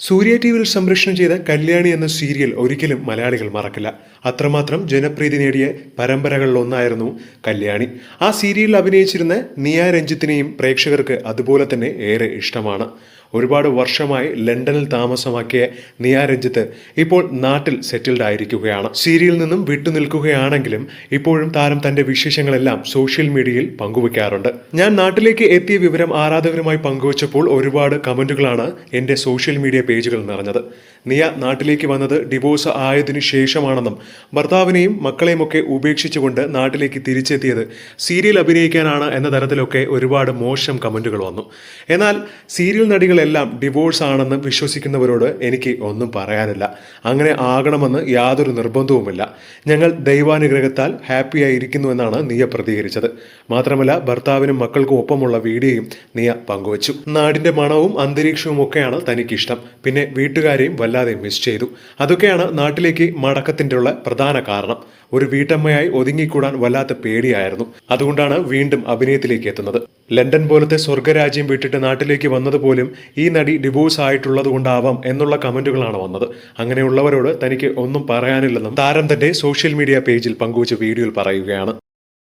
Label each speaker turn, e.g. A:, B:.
A: സൂര്യ T വിയിൽ സംപ്രേഷണം ചെയ്ത കല്യാണി എന്ന സീരിയൽ ഒരിക്കലും മലയാളികൾ മറക്കില്ല. അത്രമാത്രം ജനപ്രീതി നേടിയ പരമ്പരകളിലൊന്നായിരുന്നു കല്യാണി. ആ സീരിയലിൽ അഭിനയിച്ചിരുന്ന നിയ രഞ്ജിത്തിനെയും പ്രേക്ഷകർക്ക് അതുപോലെ തന്നെ ഏറെ ഇഷ്ടമാണ്. ഒരുപാട് വർഷമായി ലണ്ടനിൽ താമസമാക്കിയ നിയ രഞ്ജിത്ത് ഇപ്പോൾ നാട്ടിൽ സെറ്റിൽഡ് ആയിരിക്കുകയാണ്. സീരിയലിൽ നിന്നും വിട്ടുനിൽക്കുകയാണെങ്കിലും ഇപ്പോഴും താരം തന്റെ വിശേഷങ്ങളെല്ലാം സോഷ്യൽ മീഡിയയിൽ പങ്കുവയ്ക്കാറുണ്ട് ഞാൻ നാട്ടിലേക്ക് എത്തിയ വിവരം ആരാധകരുമായി പങ്കുവച്ചപ്പോൾ ഒരുപാട് കമന്റുകളാണ് എന്റെ സോഷ്യൽ മീഡിയ പേജുകൾ നിറഞ്ഞത്. നിയ നാട്ടിലേക്ക് വന്നത് ഡിവോഴ്സ് ആയതിനു ശേഷമാണെന്നും ഭർത്താവിനെയും മക്കളെയുമൊക്കെ ഉപേക്ഷിച്ചുകൊണ്ട് നാട്ടിലേക്ക് തിരിച്ചെത്തിയത് സീരിയൽ അഭിനയിക്കാനാണ് എന്ന തരത്തിലൊക്കെ ഒരുപാട് മോശം കമന്റുകൾ വന്നു. എന്നാൽ സീരിയൽ നടികളെല്ലാം ഡിവോഴ്സ് ആണെന്ന് വിശ്വസിക്കുന്നവരോട് എനിക്ക് ഒന്നും പറയാനില്ല. അങ്ങനെ ആകണമെന്ന് യാതൊരു നിർബന്ധവുമില്ല. ഞങ്ങൾ ദൈവാനുഗ്രഹത്താൽ ഹാപ്പിയായിരിക്കുന്നു എന്നാണ് നിയ പ്രതികരിച്ചത്. മാത്രമല്ല ഭർത്താവിനും മക്കൾക്കും ഒപ്പമുള്ള വീഡിയോയും നിയ പങ്കുവച്ചു. നാടിന്റെ മണവും അന്തരീക്ഷവും ഒക്കെയാണ് തനിക്കിഷ്ടം. പിന്നെ വീട്ടുകാരെയും വല്ലാതെ മിസ് ചെയ്തു. അതൊക്കെയാണ് നാട്ടിലേക്ക് മടക്കത്തിന്റെ ഉള്ള പ്രധാന കാരണം. ഒരു വീട്ടമ്മയായി ഒതുങ്ങിക്കൂടാൻ വല്ലാത്ത പേടിയായിരുന്നു. അതുകൊണ്ടാണ് വീണ്ടും അഭിനയത്തിലേക്ക് എത്തുന്നത്. ലണ്ടൻ പോലത്തെ സ്വർഗരാജ്യം വിട്ടിട്ട് നാട്ടിലേക്ക് വന്നതുപോലും ഈ നടി ഡിവോഴ്സ് ആയിട്ടുള്ളത് കൊണ്ടാവാം എന്നുള്ള കമന്റുകളാണ് വന്നത്. അങ്ങനെയുള്ളവരോട് തനിക്ക് ഒന്നും പറയാനില്ലെന്നും താരം തന്റെ സോഷ്യൽ മീഡിയ പേജിൽ പങ്കുവച്ച വീഡിയോയിൽ പറയുകയാണ്.